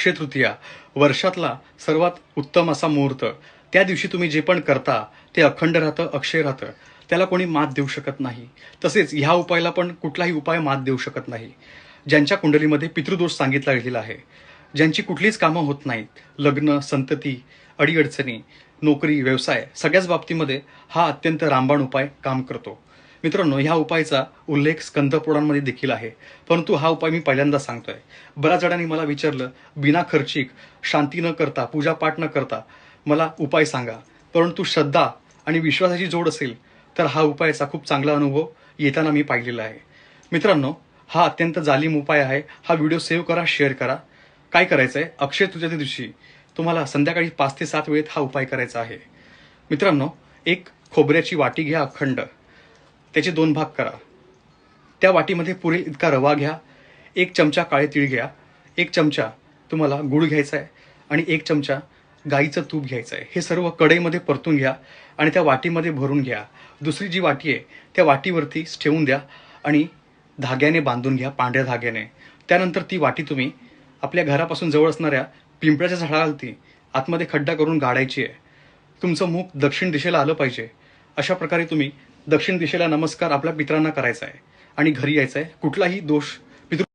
अक्षय तृतीया वर्षातला सर्वात उत्तम असा मुहूर्त. त्या दिवशी तुम्ही जे पण करता ते अखंड राहतं अक्षय राहतं. त्याला कोणी मात देऊ शकत नाही. तसेच ह्या उपायाला पण कुठलाही उपाय मात देऊ शकत नाही. ज्यांच्या कुंडलीमध्ये पितृदोष सांगितला गेलेला आहे. ज्यांची कुठलीच कामं होत नाहीत लग्न संतती अडीअडचणी नोकरी व्यवसाय सगळ्याच बाबतीमध्ये हा अत्यंत रामबाण उपाय काम करतो. मित्रांनो ह्या उपायाचा उल्लेख स्कंदपुरांमध्ये देखील आहे. परंतु हा उपाय मी पहिल्यांदा सांगतोय. बऱ्याच जणांनी मला विचारलं बिना खर्चिक शांती न करता पूजापाठ न करता मला उपाय सांगा. परंतु श्रद्धा आणि विश्वासाची जोड असेल तर हा उपायाचा खूप चांगला अनुभव येताना मी पाहिलेला आहे. मित्रांनो हा अत्यंत जालीम उपाय आहे. हा व्हिडिओ सेव्ह करा शेअर करा. काय करायचं आहे अक्षय तृतीया दिवशी तुम्हाला संध्याकाळी पाच ते सात वेळेत हा उपाय करायचा आहे. मित्रांनो एक खोबऱ्याची वाटी घ्या अखंड. त्याचे दोन भाग करा. त्या वाटीमध्ये पुरेल इतका रवा घ्या एक चमचा काळे तीळ घ्या एक चमचा तुम्हाला गूळ घ्यायचा आहे आणि एक चमचा गाईचं तूप घ्यायचं आहे हे सर्व कढईमध्ये परतून घ्या आणि त्या वाटीमध्ये भरून घ्या. दुसरी जी वाटी आहे त्या वाटीवरती ठेवून द्या आणि धाग्याने बांधून घ्या पांढऱ्या धाग्याने. त्यानंतर ती वाटी तुम्ही आपल्या घरापासून जवळ असणाऱ्या पिंपळाच्या झाडावरती आतमध्ये खड्डा करून गाडायची आहे. तुमचं मुख दक्षिण दिशेला आलं पाहिजे. अशा प्रकारे तुम्ही दक्षिण दिशेला नमस्कार आपल्या पितरांना करायचा आहे आणि घरी यायचं आहे. कुठलाही दोष पितृ